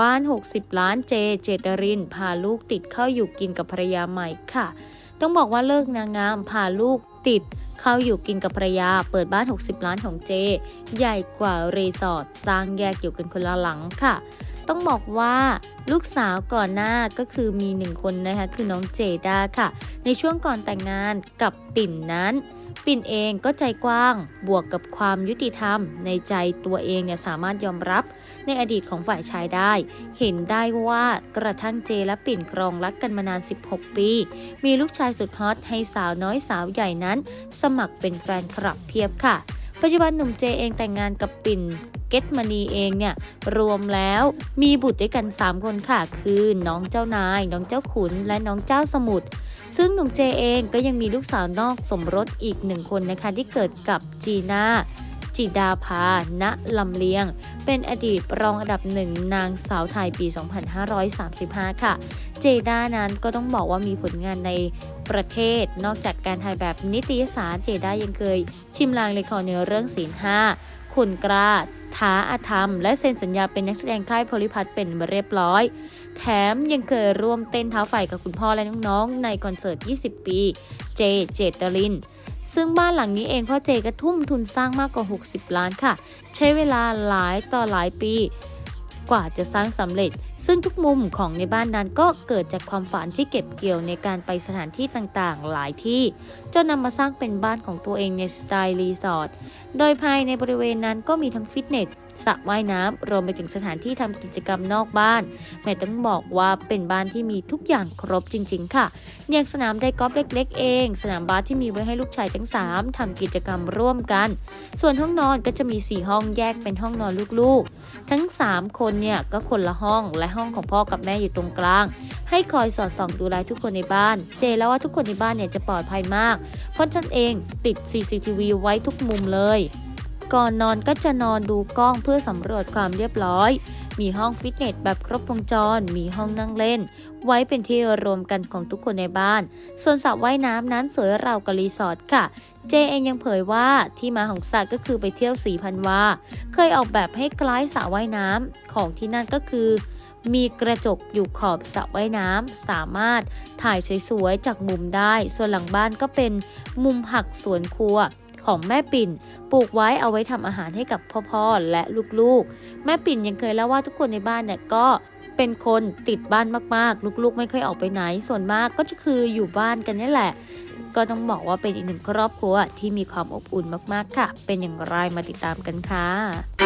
บ้าน 60 ล้านเจ เจตริน พาลูกติดเข้าอยู่กินกับภรรยาใหม่ค่ะ ต้องบอกว่าเลิกนางงามพาลูกติดเข้าอยู่กินกับภรรยา เปิดบ้าน 60 ล้านของเจ ใหญ่กว่ารีสอร์ทสร้างแยกอยู่กันคนละหลังค่ะ ต้องบอกว่าลูกสาวก่อนหน้าก็คือมีหนึ่งคนนะคะคือน้องเจด้าค่ะ ในช่วงก่อนแต่งงานกับปิ่นนั้น ปิ่นเองก็ใจกว้าง บวกกับความยุติธรรม ในใจตัวเองเนี่ยสามารถยอมรับในอดีตของฝ่ายชายได้ เห็นได้ว่ากระทั่งเจและปิ่นครองรักกันมานาน 16 ปี มีลูกชายสุดฮอตให้สาวน้อยสาวใหญ่นั้น สมัครเป็นแฟนคลับเพียบค่ะ ปัจจุบันหนุ่มเจเองแต่งงานกับปิ่น เกตมณีเองเนี่ยรวมแล้วมีบุตรด้วยกัน 3 คนค่ะ คือน้องเจ้านาย น้องเจ้าขุน และน้องเจ้าสมุทรซึ่งหนุ่มเจเองก็ยังมีลูกสาวนอกสมรสอีกหนึ่งคนนะคะที่เกิดกับจีน่าจิดาภา ณ ลำเลียง เป็นอดีตรองอันดับหนึ่งนางสาวไทยปี 2535 ค่ะ เจด้านั้นก็ต้องบอกว่ามีผลงานในประเทศ นอกจากการถ่ายแบบนิตยสาร เจด้ายังเคยชิมลางละครในเรื่องศีลห้า คุณกล้าท้าอาธรรม และเซ็นสัญญาเป็นนักแสดงค่ายโพลิพัทเป็นเรียบร้อย แถมยังเคยร่วมเต้นเท้าไฟกับคุณพ่อและน้องๆ ในคอนเสิร์ต 20 ปี เจ เจตริน ซึ่งบ้านหลังนี้เองพ่อเจก็ทุ่มทุนสร้างมากกว่า 60 ล้านค่ะ ใช้เวลาหลายต่อหลายปี กว่าจะสร้างสำเร็จ ซึ่งทุกมุมของในบ้านนั้นก็เกิดจากความฝันที่เก็บเกี่ยวในการไปสถานที่ต่างๆ หลายที่ จนนำมาสร้างเป็นบ้านของตัวเองในสไตล์รีสอร์ท โดยภายในบริเวณนั้นก็มีทั้งฟิตเนส สระว่ายน้ำรวมไปถึงสถานที่ทำกิจกรรมนอกบ้านแม่ต้องบอกว่าเป็นบ้านที่มีทุกอย่างครบจริง ๆ ค่ะอย่างสนามไดกอล์ฟเล็ก ๆ เอง สนามบาสที่มีไว้ให้ลูกชายทั้ง 3ทำกิจกรรมร่วมกัน ส่วนห้องนอนก็จะมี 4 ห้องแยกเป็นห้องนอนลูกๆ ทั้ง 3 คนเนี่ยก็คนละห้องและห้องของพ่อกับแม่อยู่ตรงกลาง ให้คอยสอดส่องดูแลทุกคนในบ้าน เจแล้วว่าทุกคนในบ้านเนี่ยจะปลอดภัยมาก เพราะท่านเองติด CCTV ไว้ทุกมุมเลย ก่อนนอนก็จะนอนดูกล้องเพื่อสำรวจความเรียบร้อย มีห้องฟิตเนสแบบครบวงจร มีห้องนั่งเล่น ไว้เป็นที่รวมกันของทุกคนในบ้าน ส่วนสระว่ายน้ำนั้นสวยราวกับรีสอร์ทค่ะ เจเองยังเผยว่าที่มาของสระก็คือไปเที่ยวสีพันวา เคยออกแบบให้คล้ายสระว่ายน้ำของที่นั่นก็คือมีกระจกอยู่ขอบสระว่ายน้ำสามารถถ่ายสวยๆจากมุมได้ ส่วนหลังบ้านก็เป็นมุมผักสวนครัว ของแม่ปิ่น ปลูกไว้เอาไว้ทำอาหารให้กับพ่อๆและลูกๆ แม่ปิ่นยังเคยเล่าว่าทุกคนในบ้านเนี่ยก็เป็นคนติดบ้านมากๆ ลูกๆ ไม่ค่อยออกไปไหน ส่วนมากก็จะคืออยู่บ้านกันนี่แหละ ก็ต้องบอกว่าเป็นอีกหนึ่งครอบครัวที่มีความอบอุ่นมากๆค่ะ เป็นอย่างไรมาติดตามกันค่ะ